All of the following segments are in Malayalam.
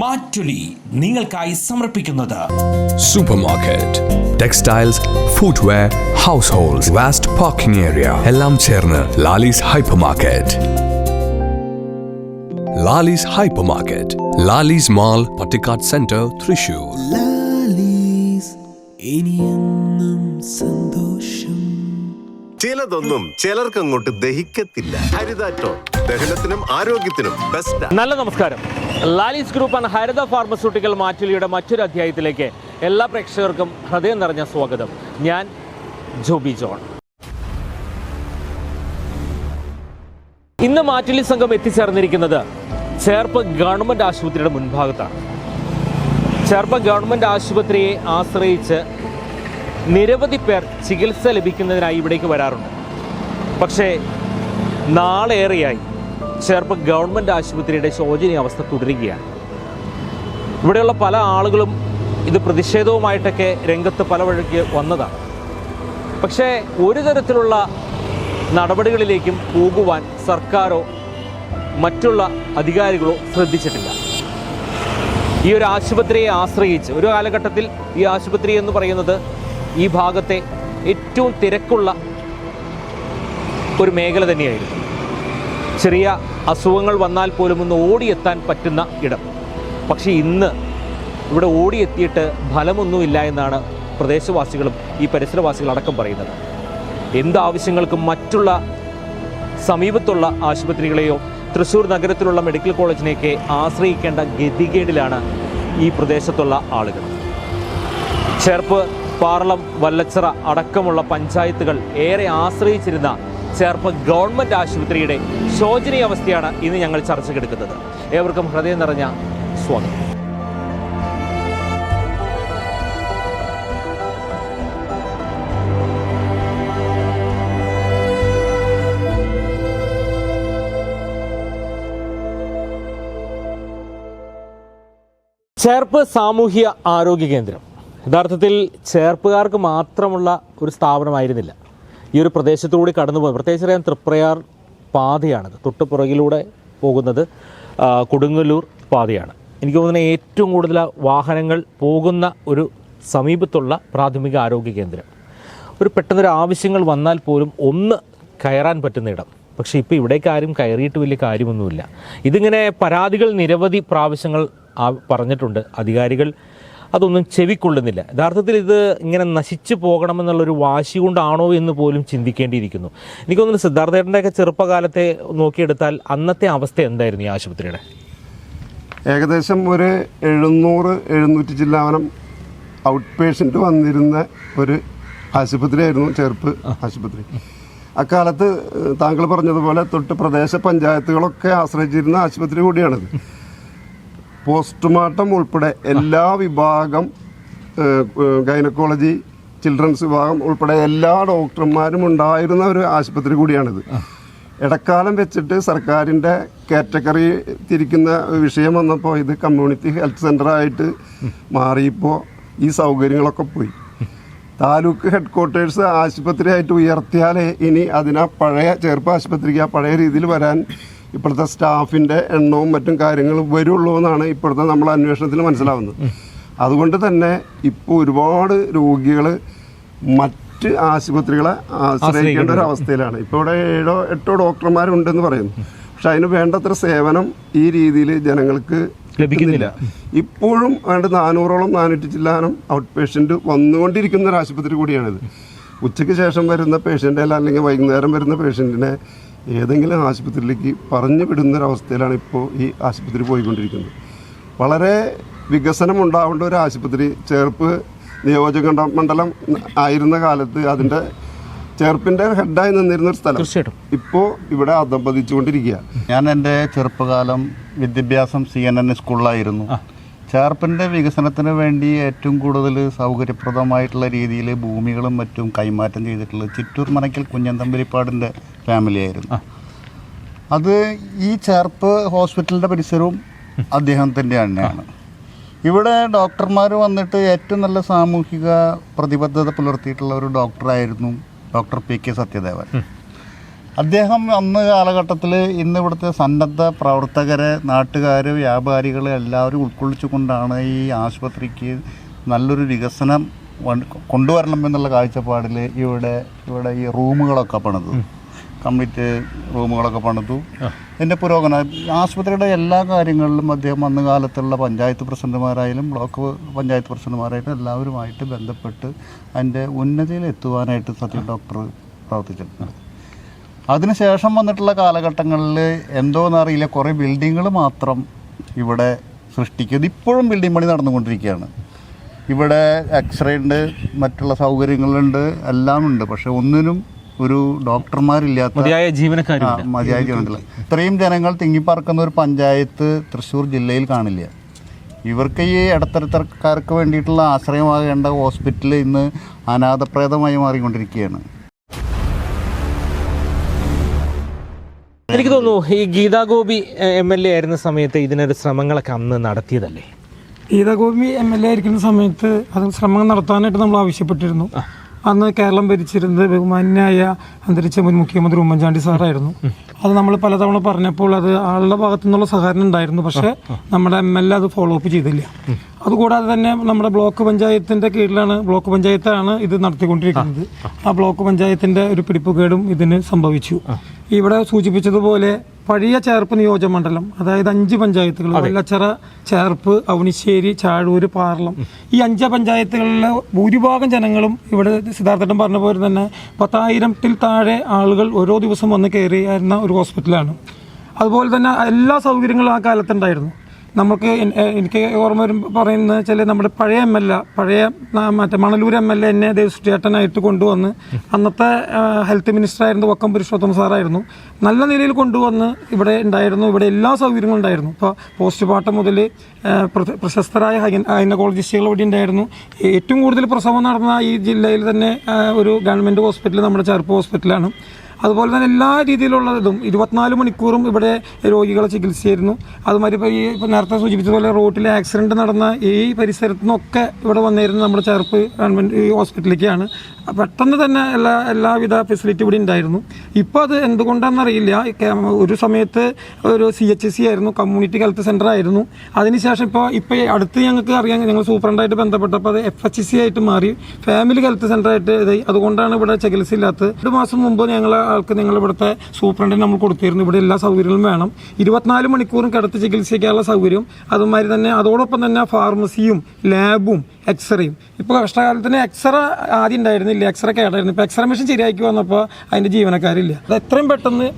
മാറ്റുലി നിങ്ങൾക്കായി സമർപ്പിക്കുന്നത്. Supermarket, textiles, household waste parking area എല്ലാം ചേർന്ന് Lalis hypermarket Lalis hypermarket Lalis mall Pattikkad centre Thrissur Lalis ഇനിയെന്നും സന്തോഷം. ചിലതൊന്നും ചിലർക്ക് അങ്ങോട്ട് ദഹിക്കത്തില്ല. ഹരിതാറ്റോ ദഹനത്തിനും ആരോഗ്യത്തിനും ബെസ്റ്റ് നല്ല നമസ്കാരം. Lalis group and Haritha pharmaceutical മാറ്റുലിയുടെ മറ്റൊരു അധ്യായത്തിലേക്ക് എല്ലാ പ്രേക്ഷകർക്കും ഹൃദയം നിറഞ്ഞ സ്വാഗതം. ഞാൻ ജോബി ജോൺ. ഇന്ന് മാറ്റുലി സംഘം എത്തിച്ചേർന്നിരിക്കുന്നത് ചേർപ്പ് ഗവൺമെന്റ് ആശുപത്രിയുടെ മുൻഭാഗത്താണ്. ചേർപ്പ് ഗവൺമെന്റ് ആശുപത്രിയെ ആശ്രയിച്ച് നിരവധി പേർ ചികിത്സ ലഭിക്കുന്നതിനായി ഇവിടേക്ക് വരാറുണ്ട്. പക്ഷേ നാളേറെയായി ചേർപ്പ് ഗവൺമെന്റ് ആശുപത്രിയുടെ ശോചനീയ അവസ്ഥ തുടരുകയാണ്. ഇവിടെയുള്ള പല ആളുകളും ഇത് പ്രതിഷേധവുമായിട്ടൊക്കെ രംഗത്ത് പല വഴിക്ക് വന്നതാണ്. പക്ഷേ ഒരു തരത്തിലുള്ള നടപടികളിലേക്കും പോകുവാൻ സർക്കാരോ മറ്റുള്ള അധികാരികളോ ശ്രദ്ധിച്ചിട്ടില്ല. ഈ ഒരു ആശുപത്രിയെ ആശ്രയിച്ച് ഒരു കാലഘട്ടത്തിൽ ഈ ആശുപത്രി എന്ന് പറയുന്നത് ഈ ഭാഗത്തെ ഏറ്റവും തിരക്കുള്ള ഒരു മേഖല തന്നെയായിരുന്നു. ചെറിയ അസുഖങ്ങൾ വന്നാൽ പോലും ഒന്ന് ഓടിയെത്താൻ പറ്റുന്ന ഇടം. പക്ഷേ ഇന്ന് ഇവിടെ ഓടിയെത്തിയിട്ട് ഫലമൊന്നുമില്ല എന്നാണ് പ്രദേശവാസികളും ഈ പരിസരവാസികളടക്കം പറയുന്നത്. എന്താവശ്യങ്ങൾക്കും മറ്റുള്ള സമീപത്തുള്ള ആശുപത്രികളെയോ തൃശ്ശൂർ നഗരത്തിലുള്ള മെഡിക്കൽ കോളേജിനെയൊക്കെ ആശ്രയിക്കേണ്ട ഗതികേടിലാണ് ഈ പ്രദേശത്തുള്ള ആളുകൾ. ചേർപ്പ് പാർളം വല്ലച്ചിറ അടക്കമുള്ള പഞ്ചായത്തുകൾ ഏറെ ആശ്രയിച്ചിരുന്ന ചേർപ്പ് ഗവൺമെന്റ് ആശുപത്രിയുടെ ശോചനീയ അവസ്ഥയാണ് ഇന്ന് ഞങ്ങൾ ചർച്ചയ്ക്കെടുക്കുന്നത്. ഏവർക്കും ഹൃദയം നിറഞ്ഞ സ്വാഗതം. ചേർപ്പ് സാമൂഹ്യ ആരോഗ്യ കേന്ദ്രം. യഥാർത്ഥത്തിൽ ചേർപ്പുകാർക്ക് മാത്രമുള്ള ഒരു സ്ഥാപനമായിരുന്നില്ല. ഈ ഒരു പ്രദേശത്തുകൂടി കടന്നു പോകുന്നത് പ്രത്യേകിച്ച് അറിയാൻ തൃപ്രയാർ പാതയാണത്. തൊട്ട് പുറകിലൂടെ പോകുന്നത് കൊടുങ്ങല്ലൂർ പാതയാണ്. എനിക്ക് തോന്നുന്നത് ഏറ്റവും കൂടുതൽ വാഹനങ്ങൾ പോകുന്ന ഒരു സമീപത്തുള്ള പ്രാഥമിക ആരോഗ്യ കേന്ദ്രം. ഒരു പെട്ടെന്നൊരു ആവശ്യങ്ങൾ വന്നാൽ പോലും ഒന്ന് കയറാൻ പറ്റുന്ന ഇടം. പക്ഷേ ഇപ്പോൾ ഇവിടേക്ക് ആരും കയറിയിട്ട് വലിയ കാര്യമൊന്നുമില്ല. ഇതിങ്ങനെ പരാതികൾ നിരവധി പ്രാവശ്യങ്ങൾ പറഞ്ഞിട്ടുണ്ട്. അധികാരികൾ അതൊന്നും ചെവിക്കൊള്ളുന്നില്ല. യഥാർത്ഥത്തിൽ ഇത് ഇങ്ങനെ നശിച്ചു പോകണമെന്നുള്ളൊരു വാശി കൊണ്ടാണോ എന്ന് പോലും ചിന്തിക്കേണ്ടിയിരിക്കുന്നു. എനിക്ക് തോന്നുന്നു സിദ്ധാർത്ഥേട്ടന്റെയൊക്കെ ചെറുപ്പകാലത്തെ നോക്കിയെടുത്താൽ അന്നത്തെ അവസ്ഥ എന്തായിരുന്നു ഈ ആശുപത്രിയുടെ? ഏകദേശം ഒരു എഴുന്നൂറ് എഴുന്നൂറ്റി ചില്ലാവനം ഔട്ട് പേഷ്യന്റ് വന്നിരുന്ന ഒരു ആശുപത്രിയായിരുന്നു ചെറുപ്പ് ആശുപത്രി. അക്കാലത്ത് താങ്കൾ പറഞ്ഞതുപോലെ തൊട്ട് പ്രദേശ പഞ്ചായത്തുകളൊക്കെ ആശ്രയിച്ചിരുന്ന ആശുപത്രി കൂടിയാണിത്. പോസ്റ്റ്മോർട്ടം ഉൾപ്പെടെ എല്ലാ വിഭാഗം ഗൈനക്കോളജി ചിൽഡ്രൻസ് വിഭാഗം ഉൾപ്പെടെ എല്ലാ ഡോക്ടർമാരും ഉണ്ടായിരുന്ന ഒരു ആശുപത്രി കൂടിയാണിത്. ഇടക്കാലം വെച്ചിട്ട് സർക്കാരിന്റെ കാറ്റഗറി തിരിക്കുന്ന വിഷയം വന്നപ്പോൾ ഇത് കമ്മ്യൂണിറ്റി ഹെൽത്ത് സെന്ററായിട്ട് മാറിയപ്പോൾ ഈ സൗകര്യങ്ങളൊക്കെ പോയി. താലൂക്ക് ഹെഡ് ക്വാർട്ടേഴ്സ് ആശുപത്രിയായിട്ട് ഉയർത്തിയാലേ ഇനി അതിനാ പഴയ ചെറുപ്പ ആശുപത്രിക്ക് ആ പഴയ രീതിയിൽ വരാൻ ഇപ്പോഴത്തെ സ്റ്റാഫിന്റെ എണ്ണവും മറ്റും കാര്യങ്ങളും വരുള്ളൂ എന്നാണ് ഇപ്പോഴത്തെ നമ്മൾ അന്വേഷണത്തിൽ മനസ്സിലാവുന്നത്. അതുകൊണ്ട് തന്നെ ഇപ്പോൾ ഒരുപാട് രോഗികൾ മറ്റ് ആശുപത്രികളെ ആശ്രയിക്കേണ്ട ഒരു അവസ്ഥയിലാണ്. ഇപ്പോൾ ഇവിടെ ഏഴോ എട്ടോ ഡോക്ടർമാരുണ്ടെന്ന് പറയുന്നു. പക്ഷെ അതിന് വേണ്ടത്ര സേവനം ഈ രീതിയിൽ ജനങ്ങൾക്ക് ലഭിക്കുന്നില്ല. ഇപ്പോഴും വേണ്ട നാനൂറോളം നാനൂറ്റി ചില്ലാനം ഔട്ട് പേഷ്യന്റ് വന്നുകൊണ്ടിരിക്കുന്ന ഒരു ആശുപത്രി കൂടിയാണിത്. ഉച്ചയ്ക്ക് ശേഷം വരുന്ന പേഷ്യന്റ് അല്ല അല്ലെങ്കിൽ വൈകുന്നേരം വരുന്ന പേഷ്യന്റിനെ ഏതെങ്കിലും ആശുപത്രിയിലേക്ക് പറഞ്ഞു വിടുന്നൊരവസ്ഥയിലാണ് ഇപ്പോൾ ഈ ആശുപത്രി പോയിക്കൊണ്ടിരിക്കുന്നത്. വളരെ വികസനം ഉണ്ടാവേണ്ട ഒരു ആശുപത്രി ചേർപ്പ് നിയോജക മണ്ഡലം ആയിരുന്ന കാലത്ത് അതിന്റെ ചെറുപ്പിന്റെ ഹെഡായി നിന്നിരുന്ന ഒരു സ്ഥലം. തീർച്ചയായിട്ടും. ഇപ്പോൾ ഇവിടെ അധംപതിച്ചുകൊണ്ടിരിക്കുക ഞാൻ എന്റെ ചെറുപ്പകാലം വിദ്യാഭ്യാസം സി എൻ എൻ സ്കൂളിലായിരുന്നു. ചേർപ്പിന്റെ വികസനത്തിന് വേണ്ടി ഏറ്റവും കൂടുതൽ സൗകര്യപ്രദമായിട്ടുള്ള രീതിയിൽ ഭൂമികളും മറ്റും കൈമാറ്റം ചെയ്തിട്ടുള്ളത് ചിറ്റൂർ മനക്കൽ കുഞ്ഞന്തമ്പരിപ്പാടിന്റെ ഫാമിലിയായിരുന്നു അത് ഈ ചേർപ്പ് ഹോസ്പിറ്റലിന്റെ പരിസരവും അദ്ദേഹത്തിന്റെ തന്നെയാണ്. ഇവിടെ ഡോക്ടർമാർ വന്നിട്ട് ഏറ്റവും നല്ല സാമൂഹിക പ്രതിബദ്ധത പുലർത്തിയിട്ടുള്ള ഒരു ഡോക്ടറായിരുന്നു ഡോക്ടർ പി കെ സത്യദേവൻ. അദ്ദേഹം അന്ന് കാലഘട്ടത്തിൽ ഇന്ന് ഇവിടുത്തെ സന്നദ്ധ പ്രവർത്തകരെ നാട്ടുകാർ വ്യാപാരികൾ എല്ലാവരും ഉൾക്കൊള്ളിച്ചുകൊണ്ടാണ് ഈ ആശുപത്രിക്ക് നല്ലൊരു വികസനം കൊണ്ടുവരണം എന്നുള്ള കാഴ്ചപ്പാടിൽ ഇവിടെ ഇവിടെ ഈ റൂമുകളൊക്കെ പണിതു. കംപ്ലീറ്റ് റൂമുകളൊക്കെ പണിതു. എന്റെ പുരോഗമന ആശുപത്രിയുടെ എല്ലാ കാര്യങ്ങളിലും അദ്ദേഹം അന്ന് കാലത്തുള്ള പഞ്ചായത്ത് പ്രസിഡന്റുമാരായാലും ബ്ലോക്ക് പഞ്ചായത്ത് പ്രസിഡന്റുമാരായാലും എല്ലാവരുമായിട്ട് ബന്ധപ്പെട്ട് അതിന്റെ ഉന്നതിയിൽ എത്തുവാനായിട്ട് സത്യം ഡോക്ടർ പ്രവർത്തിച്ചിട്ടുണ്ട്. അതിനുശേഷം വന്നിട്ടുള്ള കാലഘട്ടങ്ങളിൽ എന്തോന്നറിയില്ല കുറേ ബിൽഡിങ്ങുകൾ മാത്രം ഇവിടെ സൃഷ്ടിക്കുന്നത് ഇപ്പോഴും ബിൽഡിംഗ് പണി നടന്നുകൊണ്ടിരിക്കുകയാണ്. ഇവിടെ എക്സ്റേ ഉണ്ട് മറ്റുള്ള സൗകര്യങ്ങളുണ്ട് എല്ലാം ഉണ്ട്. പക്ഷെ ഒന്നിനും ഒരു ഡോക്ടർമാരില്ലാത്ത മതിയായ ജീവനക്കാർ മതിയായ ഇത്രയും ജനങ്ങൾ തിങ്ങിപ്പാർക്കുന്ന ഒരു പഞ്ചായത്ത് തൃശ്ശൂർ ജില്ലയിൽ കാണില്ല. ഇവർക്ക് ഈ ഇടത്തരക്കാർക്ക് വേണ്ടിയിട്ടുള്ള ആശ്രയമാകേണ്ട ഹോസ്പിറ്റൽ ഇന്ന് അനാഥപ്രേതമായി മാറിക്കൊണ്ടിരിക്കുകയാണ്. എനിക്ക് തോന്നുന്നു ഈ Geetha Gopi M L A ആയിരുന്ന സമയത്ത് ഇതിനൊരു ശ്രമങ്ങളൊക്കെ അന്ന് നടത്തിയതല്ലേ? ഗീതാഗോപി എം എൽ എ ആയിരിക്കുന്ന സമയത്ത് അത് ശ്രമങ്ങൾ നടത്താനായിട്ട് നമ്മൾ ആവശ്യപ്പെട്ടിരുന്നു. അന്ന് കേരളം ഭരിച്ചിരുന്നത് ബഹുമാന്യായ അന്തരിച്ച മുൻ മുഖ്യമന്ത്രി ഉമ്മൻചാണ്ടി സാറായിരുന്നു. അത് നമ്മൾ പലതവണ പറഞ്ഞപ്പോൾ അത് ആളുടെ ഭാഗത്തു നിന്നുള്ള സഹകരണം ഉണ്ടായിരുന്നു. പക്ഷേ നമ്മുടെ എം എൽ എ അത് ഫോളോ അപ്പ് ചെയ്തില്ല. അതുകൂടാതെ തന്നെ നമ്മുടെ ബ്ലോക്ക് പഞ്ചായത്തിന്റെ കീഴിലാണ് ബ്ലോക്ക് പഞ്ചായത്താണ് ഇത് നടത്തിക്കൊണ്ടിരിക്കുന്നത്. ആ ബ്ലോക്ക് പഞ്ചായത്തിന്റെ ഒരു പിടിപ്പുകേടും ഇതിന് സംഭവിച്ചു. ഇവിടെ സൂചിപ്പിച്ചതുപോലെ പഴയ ചേർപ്പ് നിയോജകമണ്ഡലം അതായത് അഞ്ച് പഞ്ചായത്തുകൾ വെള്ളച്ചിറ ചേർപ്പ് അവനിശ്ശേരി ചാഴൂര് പാർലം ഈ അഞ്ച് പഞ്ചായത്തുകളിലെ ഭൂരിഭാഗം ജനങ്ങളും ഇവിടെ സിദ്ധാർത്ഥട്ടൻ പറഞ്ഞ പോലെ തന്നെ പത്തായിരത്തിൽ താഴെ ആളുകൾ ഓരോ ദിവസം വന്ന് കയറിയായിരുന്ന ഒരു ഹോസ്പിറ്റലാണ്. അതുപോലെ തന്നെ എല്ലാ സൗകര്യങ്ങളും ആ കാലത്തുണ്ടായിരുന്നു. നമുക്ക് എനിക്ക് ഓർമ്മ വരും പറയുന്നത് വെച്ചാൽ നമ്മുടെ പഴയ എം എൽ എ പഴയ മറ്റേ മണലൂർ എം എൽ എ എന്നെ ദേവസ്റ്റിയേട്ടനായിട്ട് കൊണ്ടുവന്ന് അന്നത്തെ ഹെൽത്ത് മിനിസ്റ്റർ ആയിരുന്നു വക്കം പുരുഷോത്തമ സാറായിരുന്നു. നല്ല നിലയിൽ കൊണ്ടുവന്ന് ഇവിടെ ഉണ്ടായിരുന്നു ഇവിടെ എല്ലാ സൗകര്യങ്ങളും ഉണ്ടായിരുന്നു. ഇപ്പോൾ പോസ്റ്റ്മോർട്ടം മുതൽ പ്രശസ്തരായ ഗൈനക്കോളജിസ്റ്റുകൾ ഇവിടെ ഉണ്ടായിരുന്നു. ഏറ്റവും കൂടുതൽ പ്രസവം നടന്ന ഈ ജില്ലയിൽ തന്നെ ഒരു ഗവൺമെന്റ് ഹോസ്പിറ്റൽ നമ്മുടെ ചെറുപ്പ് ഹോസ്പിറ്റലാണ്. അതുപോലെ തന്നെ എല്ലാ രീതിയിലുള്ള ഇതും. ഇരുപത്തിനാല് മണിക്കൂറും ഇവിടെ രോഗികളെ ചികിത്സയായിരുന്നു അതുമാതിരി ഇപ്പോൾ ഈ ഇപ്പോൾ നേരത്തെ സൂചിപ്പിച്ചതുപോലെ റോഡിൽ ആക്സിഡന്റ് നടന്ന ഈ പരിസരത്തു നിന്നൊക്കെ ഇവിടെ വന്നിരുന്നത് നമ്മുടെ ചേർപ്പ് ഗവൺമെന്റ് ഹോസ്പിറ്റലിലേക്കാണ്. പെട്ടെന്ന് തന്നെ എല്ലാ എല്ലാവിധ ഫെസിലിറ്റി ഇവിടെ ഉണ്ടായിരുന്നു. ഇപ്പോൾ അത് എന്തുകൊണ്ടാണെന്നറിയില്ല ഒരു സമയത്ത് ഒരു സി എച്ച് സി ആയിരുന്നു കമ്മ്യൂണിറ്റി ഹെൽത്ത് സെന്റർ ആയിരുന്നു. അതിനുശേഷം ഇപ്പോൾ ഇപ്പോൾ അടുത്ത് ഞങ്ങൾക്ക് അറിയാം ഞങ്ങൾ സൂപ്രണ്ടായിട്ട് ബന്ധപ്പെട്ടപ്പോൾ അത് എഫ് എച്ച് സി ആയിട്ട് മാറി. ഫാമിലി ഹെൽത്ത് സെന്ററായിട്ട് ഇതായി അതുകൊണ്ടാണ് ഇവിടെ ചികിത്സ ഇല്ലാത്തത് ഒരു മാസം മുമ്പ് ഞങ്ങൾ ആൾക്ക് നിങ്ങൾ ഇവിടുത്തെ സൂപ്രണ്ടിന് നമ്മൾ കൊടുത്തിരുന്നു. ഇവിടെ എല്ലാ സൗകര്യങ്ങളും വേണം. ഇരുപത്തിനാല് മണിക്കൂറും കിടത്ത് ചികിത്സിക്കാനുള്ള സൗകര്യം. അതുമാതിരി തന്നെ അതോടൊപ്പം തന്നെ ഫാർമസിയും ലാബും എക്സ്റേയും. ഇപ്പോൾ കഷ്ടകാലത്തിന് എക്സ്റേ ആദ്യം ഉണ്ടായിരുന്നില്ല. എക്സ്റേ കേടായിരുന്നു. ഇപ്പോൾ എക്സ്റേ മെഷീൻ ശരിയാക്കി വന്നപ്പോൾ അതിന്റെ ജീവനക്കാരില്ല. അത് എത്രയും പെട്ടെന്ന്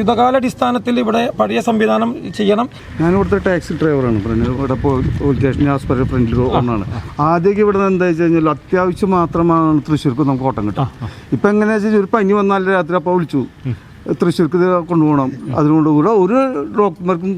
യുദ്ധകാലാടിസ്ഥാനത്തിൽ ഇവിടെ പഴയ സംവിധാനം ചെയ്യണം. ഞാൻ ഇവിടുത്തെ ടാക്സി ഡ്രൈവറാണ്. ഇവിടെ സ്റ്റേഷൻ ഹോസ്പിറ്റൽ ഫ്രണ്ടിൽ ഒന്നാണ് ആദ്യമൊക്കെ ഇവിടെ എന്താ വെച്ച് കഴിഞ്ഞാൽ അത്യാവശ്യം മാത്രമാണ് തൃശ്ശൂർക്ക് നമുക്ക് ഓട്ടം കിട്ടുക. ഇപ്പം എങ്ങനെയാണെന്ന് വെച്ചാൽ ഒരു പനി വന്നാൽ രാത്രി അപ്പോൾ വിളിച്ചു. തൃശ്ശൂർക്ക് കൊണ്ടുപോകണം. അതുകൊണ്ട് കൂടെ ഒരു ഡോക്ടർമാർക്കും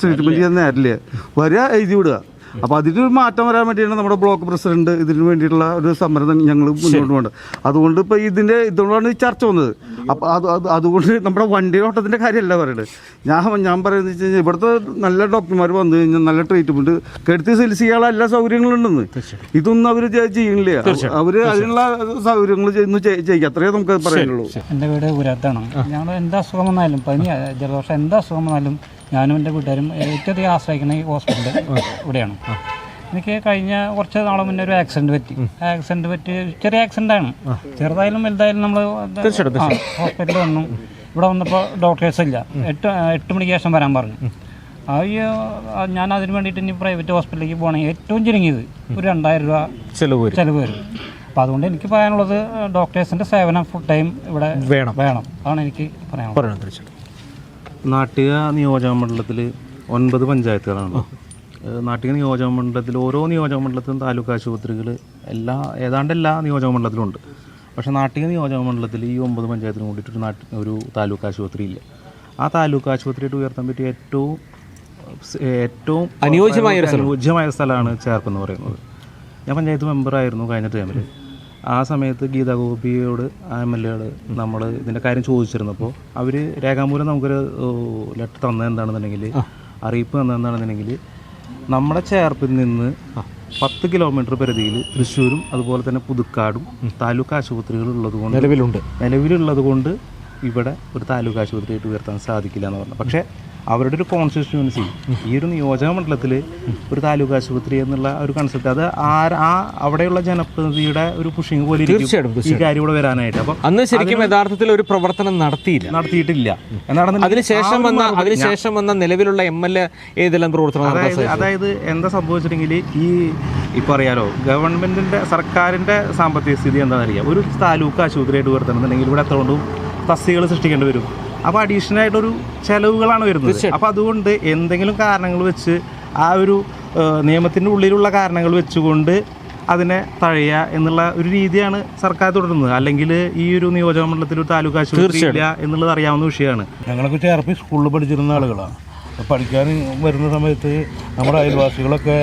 ട്രീറ്റ്മെന്റ് ചെയ്യാൻ നേരില്ല. വരിക എഴുതി വിടുക. അപ്പോൾ അതിനൊരു മാറ്റം വരാൻ വേണ്ടിയാണ് നമ്മുടെ ബ്ലോക്ക് പ്രസിഡന്റ് ഇതിന് വേണ്ടിയിട്ടുള്ള ഒരു സമരം ഞങ്ങൾ മുന്നോട്ട് പോകേണ്ടത്. അതുകൊണ്ട് ഇപ്പോൾ ഇതിന്റെ ഇതുകൊണ്ടാണ് ഈ ചർച്ച വന്നത്. അപ്പോൾ അത് അത് അതുകൊണ്ട് നമ്മുടെ വണ്ടി ഓട്ടത്തിന്റെ കാര്യമല്ല പറയുന്നത് ഞാൻ ഞാൻ പറയുന്നത് വെച്ച് കഴിഞ്ഞാൽ ഇവിടുത്തെ നല്ല ഡോക്ടർമാർ വന്നു കഴിഞ്ഞാൽ നല്ല ട്രീറ്റ്മെന്റ് കെടുത്തി ചികിത്സ ചെയ്യാനുള്ള എല്ലാ സൗകര്യങ്ങളും ഉണ്ടെന്ന് ഇതൊന്നും അവർ ചെയ്യണില്ല. അവർ അതിനുള്ള സൗകര്യങ്ങൾ ചെയ്യുന്നു ചെയ്യിക്കുക അത്രയേ നമുക്ക് പറയാനുള്ളൂ. എന്റെ വീട് ഉരത്താണ്. ഞങ്ങൾ എന്താ അസുഖം വന്നാലും പനി ജലദോഷം എന്താ അസുഖം വന്നാലും ഞാനും എന്റെ വീട്ടുകാരും ഏറ്റവും അധികം ആശ്രയിക്കുന്ന ഈ ഹോസ്പിറ്റൽ ഇവിടെയാണ്. എനിക്ക് കഴിഞ്ഞ കുറച്ച് നാളെ മുന്നേ ഒരു ആക്സിഡന്റ് പറ്റി. ആക്സിഡന്റ് പറ്റി ചെറിയ ആക്സിഡന്റ് ആണ്. ചെറുതായാലും വലുതായാലും നമ്മൾ ഹോസ്പിറ്റലിൽ വന്നു. ഇവിടെ വന്നപ്പോൾ ഡോക്ടേഴ്സ് ഇല്ല. എട്ട് എട്ട് മണിക്ക് ശേഷം വരാൻ പറഞ്ഞു. അയ്യോ ഞാൻ അതിന് വേണ്ടിയിട്ട് ഇനി പ്രൈവറ്റ് ഹോസ്പിറ്റലിലേക്ക് പോകണമെങ്കിൽ ഏറ്റവും ചുരുങ്ങിയത് ഒരു രണ്ടായിരം രൂപ ചിലവ് ചിലവ് വരും. അപ്പോൾ അതുകൊണ്ട് എനിക്ക് പറയാനുള്ളത് ഡോക്ടേഴ്സിന്റെ സേവനം ഫുൾ ടൈം ഇവിടെ വേണം. വേണം. അതാണ് എനിക്ക് പറയാനുള്ളത്. നാട്ടിക നിയോജക മണ്ഡലത്തിൽ ഒൻപത് പഞ്ചായത്തുകളാണ്. നാട്ടിക നിയോജക മണ്ഡലത്തിൽ ഓരോ നിയോജക മണ്ഡലത്തിലും താലൂക്ക് ആശുപത്രികൾ എല്ലാ ഏതാണ്ട് എല്ലാ നിയോജക മണ്ഡലത്തിലും ഉണ്ട് പക്ഷേ നാട്ടിക നിയോജക മണ്ഡലത്തിൽ ഈ ഒമ്പത് പഞ്ചായത്തിനും കൂടിയിട്ട് ഒരു ഒരു താലൂക്ക് ആശുപത്രി ഇല്ല. ആ താലൂക്ക് ആശുപത്രിയായിട്ട് ഉയർത്താൻ പറ്റിയ ഏറ്റവും ഏറ്റവും അനുയോജ്യമായ അനുയോജ്യമായ സ്ഥലമാണ് ചേർപ്പ് എന്ന് പറയുന്നത്. ഞാൻ പഞ്ചായത്ത് മെമ്പറായിരുന്നു കഴിഞ്ഞ ടൈമിൽ ആ സമയത്ത് ഗീതാ ഗോപിയോട് ആ എം എൽ എയോട് നമ്മൾ ഇതിന്റെ കാര്യം ചോദിച്ചിരുന്നപ്പോൾ അവർ രേഖാമൂലം നമുക്കൊരു ലെറ്റർ തന്നത് എന്താണെന്നുണ്ടെങ്കിൽ അറിയിപ്പ് തന്നതെന്താണെന്നുണ്ടെങ്കിൽ നമ്മുടെ ചേർപ്പിൽ നിന്ന് പത്ത് കിലോമീറ്റർ പരിധിയിൽ തൃശ്ശൂരും അതുപോലെ തന്നെ പുതുക്കാടും താലൂക്ക് ആശുപത്രികൾ ഉള്ളത് കൊണ്ട് നിലവിലുണ്ട്. നിലവിലുള്ളത് കൊണ്ട് ഇവിടെ ഒരു താലൂക്ക് ആശുപത്രിയായിട്ട് ഉയർത്താൻ സാധിക്കില്ല എന്ന് പറഞ്ഞു. പക്ഷേ അവരുടെ ഒരു കോൺസ്റ്റിറ്റ്യുവൻസി ഈ ഒരു നിയോജക മണ്ഡലത്തിൽ ഒരു താലൂക്ക് ആശുപത്രി എന്നുള്ള ഒരു കൺസെപ്റ്റ് അത് ആ അവിടെയുള്ള ജനപ്രതിനിധിയുടെ ഒരു പുഷിങ് പോലെ തീർച്ചയായിട്ടും, ഈ കാര്യം ഇവിടെ വരാനായിട്ട്. അപ്പം അന്ന് ശരിക്കും യഥാർത്ഥത്തിൽ ഒരു പ്രവർത്തനം നടത്തിയില്ല. നടത്തിയിട്ടില്ല. എന്നാണ് അതിനുശേഷം വന്ന അതിനുശേഷം വന്ന നിലവിലുള്ള എം എൽ എ ഏതെല്ലാം പ്രവർത്തനം അതായത് അതായത് എന്താ സംഭവിച്ചിട്ടുണ്ടെങ്കിൽ ഈ ഇപ്പം അറിയാലോ ഗവൺമെന്റിന്റെ സർക്കാരിന്റെ സാമ്പത്തിക സ്ഥിതി എന്താണെന്ന് അറിയാം ഒരു താലൂക്ക് ആശുപത്രിയായിട്ട് ഉയർത്തണമെന്നുണ്ടെങ്കിൽ ഇവിടെ എത്ര കൊണ്ടും തസ്തികൾ സൃഷ്ടിക്കേണ്ടി വരും. അപ്പോൾ അഡീഷണൽ ആയിട്ടൊരു ചിലവുകളാണ് വരുന്നത്. അപ്പോൾ അതുകൊണ്ട് എന്തെങ്കിലും കാരണങ്ങൾ വെച്ച് ആ ഒരു നിയമത്തിന്റെ നിയമത്തിന്റെ ഉള്ളിലുള്ള കാരണങ്ങൾ വെച്ചുകൊണ്ട് അതിനെ തഴയുക എന്നുള്ള ഒരു രീതിയാണ് സർക്കാർ തുടരുന്നത്. അല്ലെങ്കിൽ ഈ ഒരു നിയോജക മണ്ഡലത്തിൽ ഒരു താലൂക്ക് ആശുപത്രി ഇല്ല എന്നുള്ളത് അറിയാവുന്ന വിഷയമാണ്. ഞങ്ങളൊക്കെ ചേർപ്പ് സ്കൂളിൽ പഠിച്ചിരുന്ന ആളുകളാണ് പഠിക്കാൻ വരുന്ന സമയത്ത് നമ്മുടെ അയൽവാസികളൊക്കെ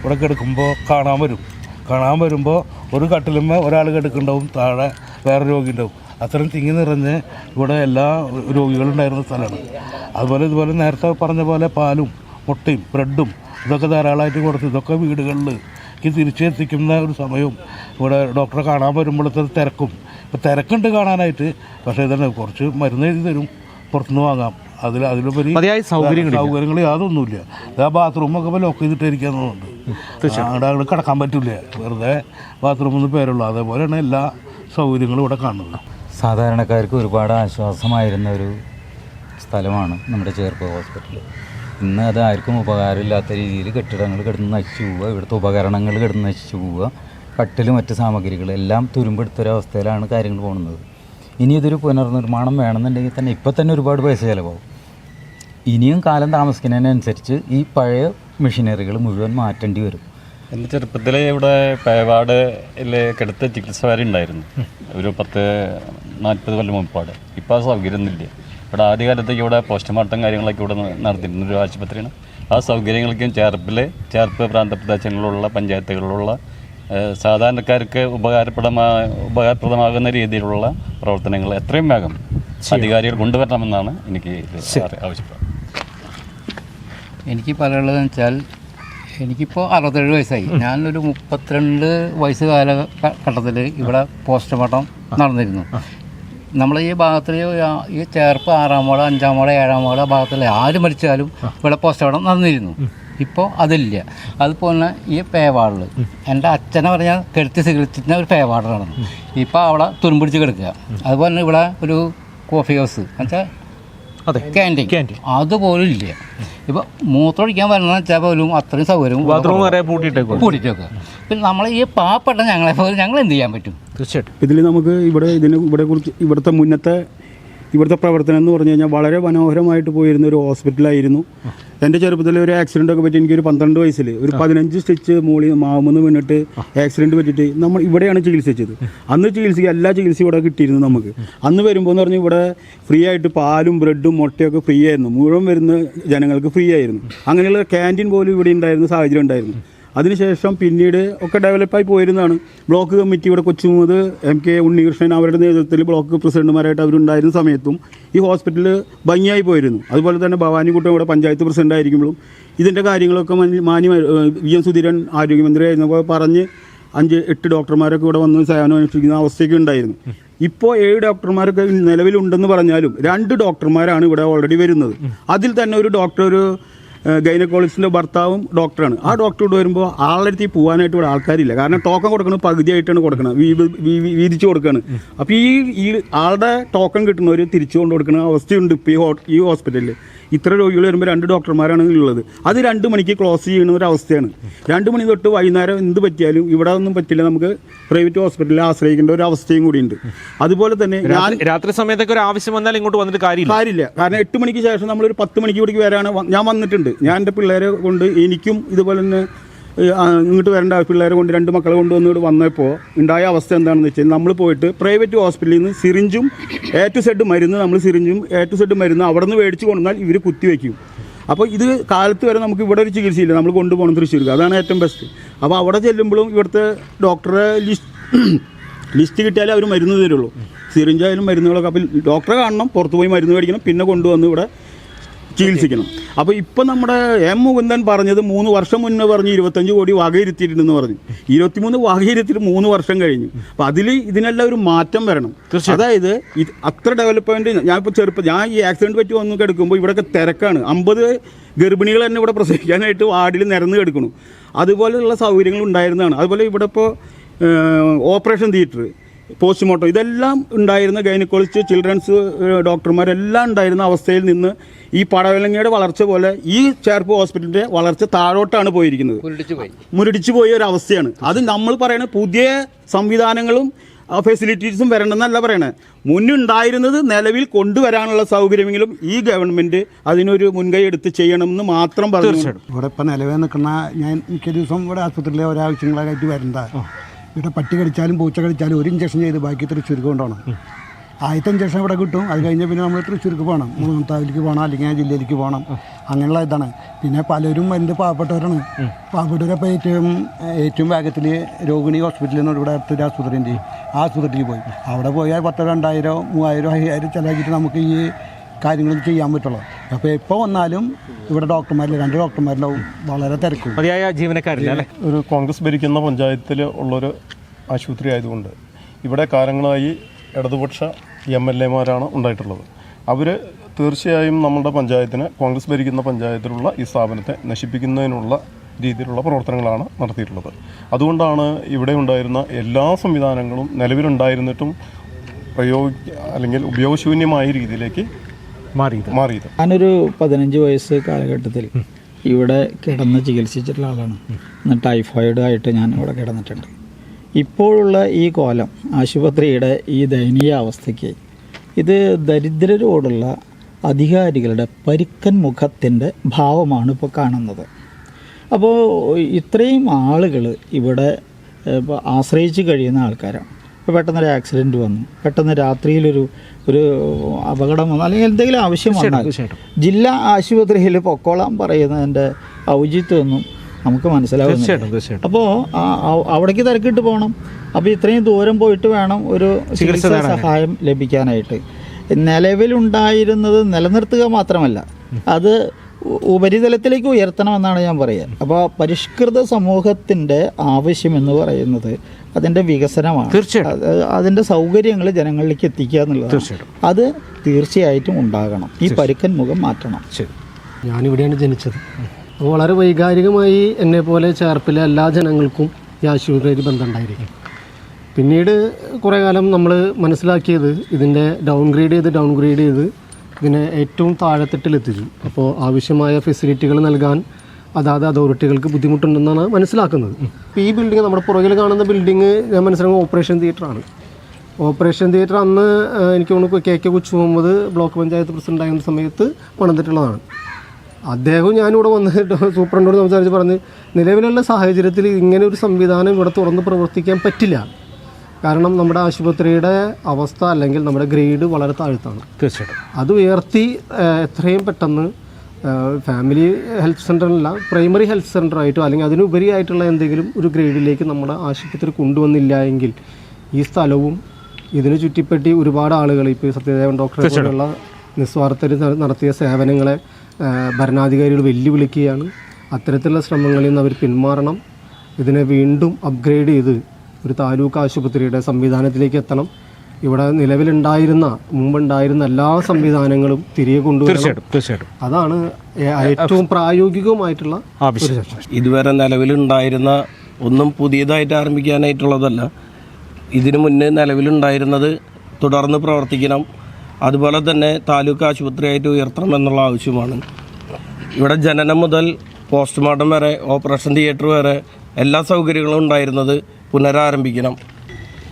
ഇവിടെ കിടക്കുമ്പോൾ കാണാൻ വരും. കാണാൻ വരുമ്പോൾ ഒരു കട്ടിലുമ്മ ഒരാൾ കിടക്കുന്നുണ്ടാവും താഴെ വേറെ രോഗി ഉണ്ടാവും അത്രയും തിങ്ങി നിറഞ്ഞ് ഇവിടെ എല്ലാ രോഗികളും ഉണ്ടായിരുന്ന സ്ഥലമാണ്. അതുപോലെ ഇതുപോലെ നേരത്തെ പറഞ്ഞ പോലെ പാലും മുട്ടയും ബ്രെഡും ഇതൊക്കെ ധാരാളമായിട്ട് കൊടുത്ത് ഇതൊക്കെ വീടുകളിൽ ഈ തിരിച്ചെത്തിക്കുന്ന ഒരു സമയവും ഇവിടെ ഡോക്ടറെ കാണാൻ വരുമ്പോഴത്തെ തിരക്കും. ഇപ്പോൾ തിരക്കുണ്ട് കാണാനായിട്ട് പക്ഷേ ഇതന്നെ കുറച്ച് മരുന്ന് എഴുതി തരും. പുറത്തുനിന്ന് വാങ്ങാം. അതിൽ അതിലുപരി. സൗകര്യങ്ങൾ യാതൊന്നുമില്ല. ആ ബാത്റൂമൊക്കെ ഇപ്പോൾ ലോക്ക് ചെയ്തിട്ടിരിക്കുന്നുണ്ട് അവിടെ അവിടെ കിടക്കാൻ പറ്റില്ല വെറുതെ ബാത്റൂമൊന്നും പേരുള്ളൂ അതേപോലെയാണ് എല്ലാ സൗകര്യങ്ങളും ഇവിടെ കാണുന്നത്. സാധാരണക്കാർക്ക് ഒരുപാട് ആശ്വാസമായിരുന്ന ഒരു സ്ഥലമാണ് നമ്മുടെ ചേർപ്പ് ഹോസ്പിറ്റൽ ഇന്ന് അത് ആർക്കും ഉപകാരമില്ലാത്ത രീതിയിൽ കെട്ടിടങ്ങൾ കിടന്ന് നശിച്ചു പോവുക ഇവിടുത്തെ ഉപകരണങ്ങൾ കിടന്ന് നശിച്ചു പോവുക കട്ടിൽ മറ്റ് സാമഗ്രികൾ എല്ലാം തുരുമ്പെടുത്തൊരവസ്ഥയിലാണ് കാര്യങ്ങൾ പോകുന്നത്. ഇനി ഇതൊരു പുനർനിർമ്മാണം വേണമെന്നുണ്ടെങ്കിൽ തന്നെ ഇപ്പം തന്നെ ഒരുപാട് പൈസ ചിലവാകും. ഇനിയും കാലം താമസിക്കുന്നതിനനുസരിച്ച് ഈ പഴയ മെഷീനറികൾ മുഴുവൻ മാറ്റേണ്ടി വരും. എന്റെ ചെറുപ്പത്തിൽ ഇവിടെ പേവാടിൽ കിടത്ത ചികിത്സക്കാരുണ്ടായിരുന്നു ഒരു പത്ത് നാൽപ്പത് കൊല്ലം മുമ്പാട് ഇപ്പോൾ ആ സൗകര്യം ഒന്നുമില്ല ഇവിടെ ആദ്യകാലത്തേക്ക് ഇവിടെ പോസ്റ്റ്മോർട്ടം കാര്യങ്ങളൊക്കെ ഇവിടെ നടത്തിയിരുന്നു ഒരു ആശുപത്രിയാണ്. ആ സൗകര്യങ്ങൾക്കും ചേർപ്പിൽ ചേർപ്പ് പ്രാന്തപ്രദേശങ്ങളിലുള്ള പഞ്ചായത്തുകളിലുള്ള സാധാരണക്കാർക്ക് ഉപകാരപ്രദമാ ഉപകാരപ്രദമാകുന്ന രീതിയിലുള്ള പ്രവർത്തനങ്ങൾ എത്രയും വേഗം അധികാരികൾ കൊണ്ടുവരണമെന്നാണ് എനിക്ക് ആവശ്യപ്പെടുന്നത്. എനിക്ക് പറയാനുള്ളതെന്ന് വെച്ചാൽ എനിക്കിപ്പോൾ അറുപത്തേഴ് വയസ്സായി. ഞാനൊരു മുപ്പത്തിരണ്ട് വയസ്സ് കാലഘട്ടത്തിൽ ഇവിടെ പോസ്റ്റ്മോർട്ടം നടന്നിരുന്നു. നമ്മൾ ഈ ഭാഗത്തിൽ ഈ ചേർപ്പ് ആറാം വാർഡ് അഞ്ചാം വാർഡ് ഏഴാം വാർഡ് ഭാഗത്തിൽ ആര് മരിച്ചാലും ഇവിടെ പോസ്റ്റ്മോർട്ടം നടന്നിരുന്നു. ഇപ്പോൾ അതില്ല. അതുപോലെ ഈ പേവാടിൽ എന്റെ അച്ഛനെ പറഞ്ഞാൽ കെടുത്തി സ്വീകരിച്ചിരുന്ന ഒരു നടന്നു ഇപ്പോൾ അവിടെ തുരുമ്പിടിച്ച് കിടക്കുക. അതുപോലെ തന്നെ ഇവിടെ ഒരു കോഫി ഹൗസ്. എന്നുവെച്ചാൽ അതെ. ക്യാന്റീൻ ക്യാന്റീൻ അതുപോലും ഇല്ല. ഇപ്പൊ മൂത്രമൊഴിക്കാൻ വരണമെന്ന് വെച്ചാൽ പോലും അത്രയും സൗകര്യം ബാത്റൂം വരെ പൂട്ടിയിട്ടേക്കും? പൂട്ടിയിട്ട് വെക്കുക പിന്നെ നമ്മൾ ഈ പാവപ്പെട്ട ഞങ്ങളെ പോലും ഞങ്ങൾ എന്ത് ചെയ്യാൻ പറ്റും? തീർച്ചയായിട്ടും. ഇതിൽ നമുക്ക് ഇവിടെ ഇതിനെ ഇവിടെ കുറിച്ച് ഇവിടുത്തെ മുന്നത്തെ ഇവിടുത്തെ പ്രവർത്തനം എന്ന് പറഞ്ഞു കഴിഞ്ഞാൽ വളരെ മനോഹരമായിട്ട് പോയിരുന്ന ഒരു ഹോസ്പിറ്റലായിരുന്നു. എന്റെ ചെറുപ്പത്തിൽ ഒരു ആക്സിഡന്റ് ഒക്കെ പറ്റി എനിക്കൊരു പന്ത്രണ്ട് വയസ്സിൽ ഒരു പതിനഞ്ച് സ്റ്റിച്ച് മൂളി മാവുമെന്ന് വീണിട്ട് ആക്സിഡന്റ് പറ്റിയിട്ട് നമ്മൾ ഇവിടെയാണ് ചികിത്സിച്ചത്. അന്ന് ചികിത്സിക്കുക എല്ലാ ചികിത്സയും ഇവിടെ കിട്ടിയിരുന്നു നമുക്ക്. അന്ന് വരുമ്പോൾ എന്ന് പറഞ്ഞാൽ ഇവിടെ ഫ്രീ ആയിട്ട് പാലും ബ്രെഡും മുട്ടയൊക്കെ ഫ്രീ ആയിരുന്നു. മുഴുവൻ വരുന്ന ജനങ്ങൾക്ക് ഫ്രീ ആയിരുന്നു. അങ്ങനെയുള്ള ക്യാന്റീൻ പോലും ഇവിടെ ഉണ്ടായിരുന്ന സാഹചര്യം ഉണ്ടായിരുന്നു. അതിനുശേഷം പിന്നീട് ഒക്കെ ഡെവലപ്പായി പോയിരുന്നതാണ്. ബ്ലോക്ക് കമ്മിറ്റി ഇവിടെ കൊച്ചുമുത് എം കെ ഉണ്ണികൃഷ്ണൻ അവരുടെ നേതൃത്വത്തിൽ ബ്ലോക്ക് പ്രസിഡന്റുമാരായിട്ട് അവരുണ്ടായിരുന്ന സമയത്തും ഈ ഹോസ്പിറ്റൽ ഭംഗിയായി പോയിരുന്നു. അതുപോലെ തന്നെ ഭവാനിക്കുട്ടൻ ഇവിടെ പഞ്ചായത്ത് പ്രസിഡന്റ് ആയിരിക്കുമ്പോഴും ഇതിന്റെ കാര്യങ്ങളൊക്കെ മാന്യ വി എം സുധീരൻ ആരോഗ്യമന്ത്രി ആയിരുന്നപ്പോൾ പറഞ്ഞ് അഞ്ച് എട്ട് ഡോക്ടർമാരൊക്കെ ഇവിടെ വന്ന് സേവനം അനുഷ്ഠിക്കുന്ന അവസ്ഥയൊക്കെ ഉണ്ടായിരുന്നു. ഇപ്പോൾ ഏഴ് ഡോക്ടർമാരൊക്കെ നിലവിലുണ്ടെന്ന് പറഞ്ഞാലും രണ്ട് ഡോക്ടർമാരാണ് ഇവിടെ ഓൾറെഡി വരുന്നത്. അതിൽ തന്നെ ഒരു ഡോക്ടർ ഒരു ഗൈനക്കോളജിസ്റ്റിന്റെ ഭർത്താവും ഡോക്ടറാണ്. ആ ഡോക്ടർ ഇവിടെ വരുമ്പോൾ ആളുടെ അടുത്ത് പോകാനായിട്ട് ഇവിടെ ആൾക്കാരില്ല. കാരണം ടോക്കൺ കൊടുക്കണം പകുതിയായിട്ടാണ് കൊടുക്കുന്നത് വീതിച്ചു കൊടുക്കുകയാണ് അപ്പോൾ ഈ ഈ ആളുടെ ടോക്കൺ കിട്ടുന്നവർ തിരിച്ചു കൊണ്ട് കൊടുക്കുന്ന അവസ്ഥയുണ്ട് ഇപ്പോൾ ഈ ഈ ഹോസ്പിറ്റലിൽ ഇത്ര രോഗികൾ വരുമ്പോൾ രണ്ട് ഡോക്ടർമാരാണ് ഉള്ളത്. അത് രണ്ട് മണിക്ക് ക്ലോസ് ചെയ്യുന്ന ഒരു അവസ്ഥയാണ്. രണ്ട് മണി തൊട്ട് വൈകുന്നേരം എന്ത് പറ്റിയാലും ഇവിടെ ഒന്നും പറ്റില്ല നമുക്ക് പ്രൈവറ്റ് ഹോസ്പിറ്റലിൽ ആശ്രയിക്കേണ്ട ഒരു അവസ്ഥയും കൂടിയുണ്ട്. അതുപോലെ തന്നെ രാത്രി- സമയത്തൊക്കെ ഒരു ആവശ്യം വന്നാൽ ഇങ്ങോട്ട് വന്നിട്ട് കാര്യമില്ല. കാര്യമില്ല. കാരണം എട്ട് മണിക്ക് ശേഷം നമ്മളൊരു പത്ത് മണിക്ക് കൂടി വരാണ് ഞാൻ വന്നിട്ടുണ്ട്. ഞാൻ എന്റെ പിള്ളേരെ കൊണ്ട് എനിക്കും ഇതുപോലെ തന്നെ ഇങ്ങോട്ട് വരേണ്ട പിള്ളേരെ കൊണ്ട് രണ്ട് മക്കളെ കൊണ്ട് വന്ന് ഇവിടെ വന്നപ്പോൾ ഉണ്ടായ അവസ്ഥ എന്താണെന്ന് വെച്ചാൽ നമ്മൾ പോയിട്ട് പ്രൈവറ്റ് ഹോസ്പിറ്റലിൽ നിന്ന് സിറിഞ്ചും എ ടു സെഡ് മരുന്ന് നമ്മൾ സിറിഞ്ചും എ ടു സെഡ് മരുന്ന് അവിടെ നിന്ന് മേടിച്ച് കൊണ്ടുവന്നാൽ ഇവർ കുത്തിവെക്കും അപ്പോൾ ഇത് കാലത്ത് വരെ നമുക്ക് ഇവിടെ ഒരു ചികിത്സയില്ല. നമ്മൾ കൊണ്ടുപോകണം തൃശ്ശൂർക്ക്. അതാണ് ഏറ്റവും ബെസ്റ്റ് അപ്പോൾ അവിടെ ചെല്ലുമ്പോഴും ഇവിടുത്തെ ഡോക്ടറെ ലിസ്റ്റ് ലിസ്റ്റ് കിട്ടിയാലേ അവർ മരുന്ന് തരുള്ളൂ. സിറിഞ്ചായാലും മരുന്നുകളൊക്കെ. അപ്പോൾ ഡോക്ടറെ കാണണം പുറത്ത് പോയി മരുന്ന് മേടിക്കണം പിന്നെ കൊണ്ടുവന്ന് ഇവിടെ ചികിത്സിക്കണം. അപ്പോൾ ഇപ്പം നമ്മുടെ എം മുകുന്ദൻ പറഞ്ഞത് മൂന്ന് വർഷം മുന്നേ പറഞ്ഞു ഇരുപത്തഞ്ച് കോടി വകയിരുത്തിയിട്ടുണ്ടെന്ന് പറഞ്ഞു. ഇരുപത്തിമൂന്ന് വകയിരുത്തിയിട്ട് മൂന്ന് വർഷം കഴിഞ്ഞു. അപ്പോൾ അതിൽ ഇതിനെല്ലാം ഒരു മാറ്റം വരണം. അതായത് അത്ര ഡെവലപ്മെന്റ് ഞാൻ ഞാനിപ്പോൾ ചെറുപ്പം ഞാൻ ഈ ആക്സിഡന്റ് പറ്റി ഒന്നും കിടക്കുമ്പോൾ ഇവിടെയൊക്കെ തിരക്കാണ്. അമ്പത് ഗർഭിണികൾ തന്നെ ഇവിടെ പ്രസവിക്കാനായിട്ട് വാർഡിൽ നിരന്ന് കിടക്കണം അതുപോലെയുള്ള സൗകര്യങ്ങൾ ഉണ്ടായിരുന്നതാണ്. അതുപോലെ ഇവിടെ ഇപ്പോൾ ഓപ്പറേഷൻ തിയേറ്റർ പോസ്റ്റ്മോർട്ടം. ഇതെല്ലാം ഉണ്ടായിരുന്ന ഗൈനക്കോളജിസ്റ്റ് ചിൽഡ്രൻസ് ഡോക്ടർമാരെല്ലാം ഉണ്ടായിരുന്ന അവസ്ഥയിൽ നിന്ന് ഈ പടവലങ്ങയുടെ വളർച്ച പോലെ ഈ ചേർപ്പ് ഹോസ്പിറ്റലിന്റെ വളർച്ച താഴോട്ടാണ് പോയിരിക്കുന്നത്. മുരടിച്ചു പോയ. ഒരു അവസ്ഥയാണ്. അത് നമ്മൾ പറയുന്ന പുതിയ സംവിധാനങ്ങളും ഫെസിലിറ്റീസും വരണമെന്നല്ല പറയണേ. മുന്നുണ്ടായിരുന്നത് നിലവിൽ കൊണ്ടുവരാനുള്ള സൗകര്യമെങ്കിലും ഈ ഗവൺമെന്റ് അതിനൊരു മുൻകൈ എടുത്ത് ചെയ്യണമെന്ന് മാത്രം പറഞ്ഞു ഇവിടെ ഇപ്പം നിലവിൽ നിൽക്കുന്ന ഞാൻ മിക്ക ദിവസം ഇവിടെ ആശുപത്രിയിലെ ഒരാവശ്യങ്ങളായിട്ട് വരണ്ട. ഇവിടെ പട്ടി കടിച്ചാലും പൂച്ച കടിച്ചാലും ഒരു ഇഞ്ചക്ഷൻ ചെയ്ത് ബാക്കി തൃശ്ശൂർക്ക് കൊണ്ടുപോകണം. ആദ്യത്തെ ഇഞ്ചക്ഷൻ ഇവിടെ കിട്ടും. അത് കഴിഞ്ഞ് പിന്നെ നമ്മൾ തൃശ്ശൂർക്ക് പോകണം. മൂന്നാമത്താവിലേക്ക് പോകണം അല്ലെങ്കിൽ ആ ജില്ലയിലേക്ക് പോകണം. അങ്ങനെയുള്ള ഇതാണ്. പിന്നെ പലരും എന്റെ പാവപ്പെട്ടവരാണ്. പാവപ്പെട്ടവരപ്പോൾ ഏറ്റവും ഏറ്റവും വേഗത്തിൽ രോഹിണി ഹോസ്പിറ്റലിൽ നിന്ന് ഇവിടെ അടുത്തൊരു ആശുപത്രിയുണ്ട് ആ ആശുപത്രിയിൽ പോയി. അവിടെ പോയാൽ പത്തോ രണ്ടായിരോ മൂവായിരോ അയ്യായിരം ചിലവാക്കിയിട്ട് നമുക്ക് ഈ കാര്യങ്ങൾ ചെയ്യാൻ പറ്റുള്ളൂ. അപ്പോൾ എപ്പോൾ വന്നാലും ഇവിടെ ഡോക്ടർമാരിൽ രണ്ട് ഡോക്ടർമാരിലോ വളരെ തിരക്കും. മതിയായ ജീവനക്കാരില്ല ഒരു കോൺഗ്രസ് ഭരിക്കുന്ന പഞ്ചായത്തിൽ ഉള്ളൊരു ആശുപത്രി ആയതുകൊണ്ട് ഇവിടെ കാലങ്ങളായി ഇടതുപക്ഷ എം എൽ എമാരാണ് ഉണ്ടായിട്ടുള്ളത്. അവർ തീർച്ചയായും നമ്മുടെ പഞ്ചായത്തിന് കോൺഗ്രസ് ഭരിക്കുന്ന പഞ്ചായത്തിലുള്ള ഈ സ്ഥാപനത്തെ നശിപ്പിക്കുന്നതിനുള്ള രീതിയിലുള്ള പ്രവർത്തനങ്ങളാണ് നടത്തിയിട്ടുള്ളത്. അതുകൊണ്ടാണ് ഇവിടെ ഉണ്ടായിരുന്ന എല്ലാ സംവിധാനങ്ങളും നിലവിലുണ്ടായിരുന്നിട്ടും പ്രയോഗി അല്ലെങ്കിൽ ഉപയോഗശൂന്യമായ രീതിയിലേക്ക് മാറിയത്. മാറിയത്. ഞാനൊരു പതിനഞ്ച് വയസ്സ് കാലഘട്ടത്തിൽ ഇവിടെ കിടന്ന് ചികിത്സിച്ചിട്ടുള്ള ആളാണ്. ഇന്ന് ടൈഫോയിഡ് ആയിട്ട് ഞാൻ ഇവിടെ കിടന്നിട്ടുണ്ട്. ഇപ്പോഴുള്ള ഈ കോലം ആശുപത്രിയുടെ ഈ ദയനീയ അവസ്ഥയ്ക്ക് ഇത് ദരിദ്രരോടുള്ള അധികാരികളുടെ പരുക്കൻ മുഖത്തിന്റെ ഭാവമാണ് ഇപ്പോൾ കാണുന്നത്. അപ്പോൾ ഇത്രയും ആളുകൾ ഇവിടെ ആശ്രയിച്ച് കഴിയുന്ന ആൾക്കാരാണ്. പെട്ടെന്നൊരു ആക്സിഡന്റ് വന്നു. പെട്ടെന്ന് രാത്രിയിലൊരു ഒരു അപകടം വന്നു. അല്ലെങ്കിൽ എന്തെങ്കിലും ആവശ്യം വന്നാൽ ജില്ലാ ആശുപത്രിയിൽ പൊക്കോളാൻ പറയുന്നതിന്റെ ഔചിത്യമൊന്നും നമുക്ക് മനസ്സിലാവും അപ്പോൾ അവിടേക്ക് തിരക്കിട്ട് പോകണം. അപ്പോൾ ഇത്രയും ദൂരം പോയിട്ട് വേണം ഒരു ചികിത്സ. സഹായം ലഭിക്കാനായിട്ട്. നിലവിലുണ്ടായിരുന്നത് നിലനിർത്തുക മാത്രമല്ല. അത് ഉപരിതലത്തിലേക്ക് ഉയർത്തണമെന്നാണ് ഞാൻ പറയുക. അപ്പോൾ പരിഷ്കൃത സമൂഹത്തിന്റെ ആവശ്യം എന്ന് പറയുന്നത് അതിന്റെ വികസനമാണ്. തീർച്ചയായിട്ടും. അതിന്റെ സൗകര്യങ്ങൾ ജനങ്ങളിലേക്ക് എത്തിക്കുക എന്നുള്ളത് തീർച്ചയായിട്ടും. അത് തീർച്ചയായിട്ടും ഉണ്ടാകണം. ഈ പരുക്കൻ മുഖം മാറ്റണം. ശരി. ഞാനിവിടെയാണ് ജനിച്ചത്. അപ്പോൾ വളരെ വൈകാരികമായി എന്നെ പോലെ ചേർപ്പിലെ എല്ലാ ജനങ്ങൾക്കും ഈ ബന്ധം ബന്ധമുണ്ടായിരിക്കും. പിന്നീട് കുറേ കാലം നമ്മൾ മനസ്സിലാക്കിയത് ഇതിന്റെ ഡൗൺഗ്രേഡ് ചെയ്ത് ഡൗൺഗ്രേഡ് ചെയ്ത് ഇതിനെ ഏറ്റവും താഴെത്തട്ടിലെത്തിച്ചു. അപ്പോൾ ആവശ്യമായ ഫെസിലിറ്റികൾ നൽകാൻ അതാത് അതോറിറ്റികൾക്ക് ബുദ്ധിമുട്ടുണ്ടെന്നാണ് മനസ്സിലാക്കുന്നത്. ഈ ബിൽഡിംഗ് നമ്മുടെ പുറകിൽ കാണുന്ന ബിൽഡിംഗ് ഞാൻ മനസ്സിലാക്കുന്നത് ഓപ്പറേഷൻ തിയേറ്ററാണ്. ഓപ്പറേഷൻ തിയേറ്റർ അന്ന് എനിക്ക് തോന്നുന്നു കെ കെ കൊച്ചു മുഹമ്മദ് ബ്ലോക്ക് പഞ്ചായത്ത് പ്രസിഡന്റ് ആയിരുന്ന സമയത്ത് പണിതിട്ടുള്ളതാണ്. അദ്ദേഹവും ഞാനിവിടെ വന്നിട്ട് സൂപ്രണ്ടോട് സംസാരിച്ച് പറഞ്ഞ് നിലവിലുള്ള സാഹചര്യത്തിൽ ഇങ്ങനെ ഒരു സംവിധാനം ഇവിടെ തുറന്ന് പ്രവർത്തിക്കാൻ പറ്റില്ല. കാരണം നമ്മുടെ ആശുപത്രിയുടെ അവസ്ഥ അല്ലെങ്കിൽ നമ്മുടെ ഗ്രേഡ് വളരെ താഴ്ത്താണ്. തീർച്ചയായിട്ടും. അത് ഉയർത്തി എത്രയും പെട്ടെന്ന് ഫാമിലി ഹെൽത്ത് സെന്ററിലല്ല പ്രൈമറി ഹെൽത്ത് സെന്ററായിട്ടോ അല്ലെങ്കിൽ അതിനുപരിയായിട്ടുള്ള എന്തെങ്കിലും ഒരു ഗ്രേഡിലേക്ക് നമ്മുടെ ആശുപത്രി കൊണ്ടുവന്നില്ല എങ്കിൽ ഈ സ്ഥലവും ഇതിനു ചുറ്റിപ്പറ്റി ഒരുപാട് ആളുകൾ ഇപ്പോൾ സത്യദേവൻ ഡോക്ടറെ പോലുള്ള നിസ്വാർത്ഥർ നടത്തിയ സേവനങ്ങളെ ഭരണാധികാരികൾ വെല്ലുവിളിക്കുകയാണ്. അത്തരത്തിലുള്ള ശ്രമങ്ങളിൽ നിന്ന് അവർ പിന്മാറണം. ഇതിനെ വീണ്ടും അപ്ഗ്രേഡ് ചെയ്ത് ഒരു താലൂക്ക് ആശുപത്രിയുടെ സംവിധാനത്തിലേക്ക് എത്തണം. ഇവിടെ നിലവിലുണ്ടായിരുന്ന മുമ്പുണ്ടായിരുന്ന എല്ലാ സംവിധാനങ്ങളും തിരികെ കൊണ്ടുവരും തീർച്ചയായിട്ടും അതാണ് ഏറ്റവും ചർച്ച. ഇതുവരെ നിലവിലുണ്ടായിരുന്ന ഒന്നും പുതിയതായിട്ട് ആരംഭിക്കാനായിട്ടുള്ളതല്ല. ഇതിനു മുന്നേ നിലവിലുണ്ടായിരുന്നത് തുടർന്ന് പ്രവർത്തിക്കണം. അതുപോലെ തന്നെ താലൂക്ക് ആശുപത്രിയായിട്ട് ഉയർത്തണം എന്നുള്ള ആവശ്യമാണ്. ഇവിടെ ജനനം മുതൽ പോസ്റ്റ്മോർട്ടം വരെ ഓപ്പറേഷൻ തിയേറ്റർ വരെ എല്ലാ സൗകര്യങ്ങളും ഉണ്ടായിരുന്നത് പുനരാരംഭിക്കണം.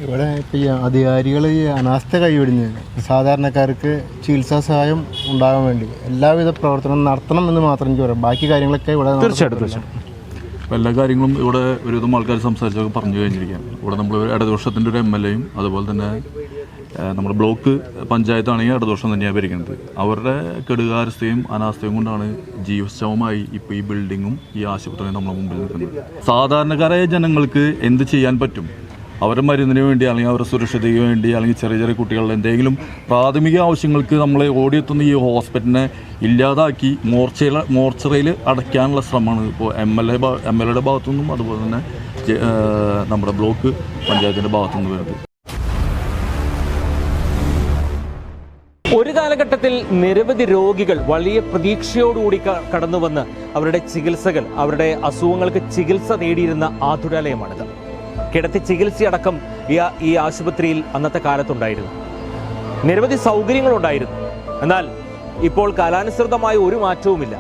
ഇവിടെ ഇപ്പോൾ ഈ അധികാരികൾ ഈ അനാസ്ഥ കൈവിടുന്നത് സാധാരണക്കാർക്ക് ചികിത്സാ സഹായം ഉണ്ടാകാൻ വേണ്ടി. എല്ലാവിധ പ്രവർത്തനം നടത്തണം എന്ന് മാത്രം എനിക്ക് പറയാം. ബാക്കി കാര്യങ്ങളൊക്കെ ഇവിടെ തീർച്ചയായിട്ടും തീർച്ചയായിട്ടും. അപ്പോൾ എല്ലാ കാര്യങ്ങളും ഇവിടെ ഒരുവിധം ആൾക്കാർ സംസാരിച്ചൊക്കെ പറഞ്ഞു കഴിഞ്ഞിരിക്കുകയാണ്. ഇവിടെ നമ്മൾ ഇടതുപക്ഷത്തിന്റെ ഒരു എം എൽ എയും അതുപോലെ തന്നെ നമ്മുടെ ബ്ലോക്ക് പഞ്ചായത്താണെങ്കിൽ ഇടതുപക്ഷം തന്നെയാണ് ഭരിക്കുന്നത്. അവരുടെ കെടുകാരസ്ഥയും അനാസ്ഥയും കൊണ്ടാണ് ജീവശവമായി ഇപ്പോൾ ഈ ബിൽഡിങ്ങും ഈ ആശുപത്രിയും നമ്മുടെ മുമ്പിൽ നിൽക്കുന്നത്. സാധാരണക്കാരായ ജനങ്ങൾക്ക് എന്ത് ചെയ്യാൻ പറ്റും? അവരുടെ മരുന്നിന് വേണ്ടി അല്ലെങ്കിൽ അവരുടെ സുരക്ഷതയ്ക്ക് വേണ്ടി അല്ലെങ്കിൽ ചെറിയ ചെറിയ കുട്ടികളുടെ എന്തെങ്കിലും പ്രാഥമിക ആവശ്യങ്ങൾക്ക് നമ്മളെ ഓടിയെത്തുന്ന ഈ ഹോസ്പിറ്റലിനെ ഇല്ലാതാക്കി മോർച്ചയിൽ മോർച്ചറിയിൽ അടയ്ക്കാനുള്ള ശ്രമമാണ് ഇപ്പോൾ M L A M L എയുടെ ഭാഗത്തുനിന്നും അതുപോലെ തന്നെ നമ്മുടെ ബ്ലോക്ക് പഞ്ചായത്തിന്റെ ഭാഗത്തുനിന്ന് വരുന്നത്. കാലഘട്ടത്തിൽ നിരവധി രോഗികൾ വലിയ പ്രതീക്ഷയോടുകൂടി കടന്നുവന്ന് കടന്നു വന്ന് അവരുടെ ചികിത്സകൾ അവരുടെ അസുഖങ്ങൾക്ക് ചികിത്സ നേടിയിരുന്ന ആതുരാലയമാണിത്. കിടത്തി ചികിത്സയടക്കം ഈ ആശുപത്രിയിൽ അന്നത്തെ കാലത്തുണ്ടായിരുന്നു. നിരവധി സൗകര്യങ്ങളുണ്ടായിരുന്നു. എന്നാൽ ഇപ്പോൾ കാലാനുസൃതമായ ഒരു മാറ്റവുമില്ല.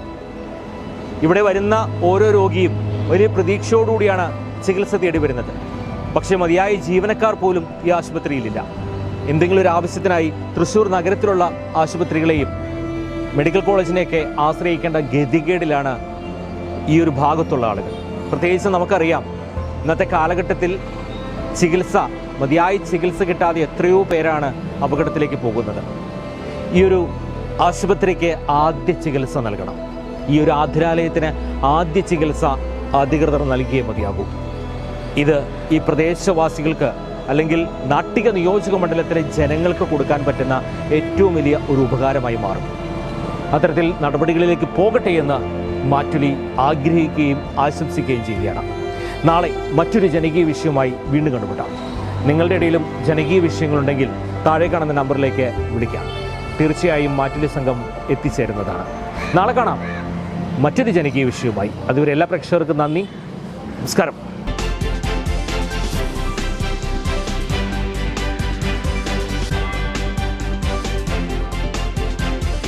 ഇവിടെ വരുന്ന ഓരോ രോഗിയും വലിയ പ്രതീക്ഷയോടുകൂടിയാണ് ചികിത്സ തേടി വരുന്നത് പക്ഷേ മതിയായ ജീവനക്കാർ പോലും ഈ ആശുപത്രിയിലില്ല. എന്തെങ്കിലും ഒരു ആവശ്യത്തിനായി തൃശ്ശൂർ നഗരത്തിലുള്ള ആശുപത്രികളെയും മെഡിക്കൽ കോളേജിനെയൊക്കെ ആശ്രയിക്കേണ്ട ഗതികേടിലാണ് ഈ ഒരു ഭാഗത്തുള്ള ആളുകൾ. പ്രത്യേകിച്ച് നമുക്കറിയാം ഇന്നത്തെ കാലഘട്ടത്തിൽ ചികിത്സ മതിയായ ചികിത്സ കിട്ടാതെ എത്രയോ പേരാണ് അപകടത്തിലേക്ക് പോകുന്നത്. ഈ ഒരു ആശുപത്രിക്ക് ആദ്യ ചികിത്സ നൽകണം. ഈ ഒരു ആതുരാലയത്തിന് ആദ്യ ചികിത്സ അധികൃതർ നൽകിയേ മതിയാകൂ. ഇത് ഈ പ്രദേശവാസികൾക്ക് അല്ലെങ്കിൽ നാട്ടിക നിയോജക മണ്ഡലത്തിലെ ജനങ്ങൾക്ക് കൊടുക്കാൻ പറ്റുന്ന ഏറ്റവും വലിയ ഒരു ഉപകാരമായി മാറും. അത്തരത്തിൽ നടപടികളിലേക്ക് പോകട്ടെ എന്ന് മാറ്റുലി ആഗ്രഹിക്കുകയും ആശംസിക്കുകയും ചെയ്യുകയാണ്. നാളെ മറ്റൊരു ജനകീയ വിഷയവുമായി വീണ്ടും കണ്ടുമുട്ടാം. നിങ്ങളുടെ ഇടയിലും ജനകീയ വിഷയങ്ങളുണ്ടെങ്കിൽ താഴെ കാണുന്ന നമ്പറിലേക്ക് വിളിക്കാം. തീർച്ചയായും മാറ്റുലി സംഘം എത്തിച്ചേരുന്നതാണ്. നാളെ കാണാം മറ്റൊരു ജനകീയ വിഷയവുമായി. അതുവരെ എല്ലാ പ്രേക്ഷകർക്കും നന്ദി. നമസ്കാരം.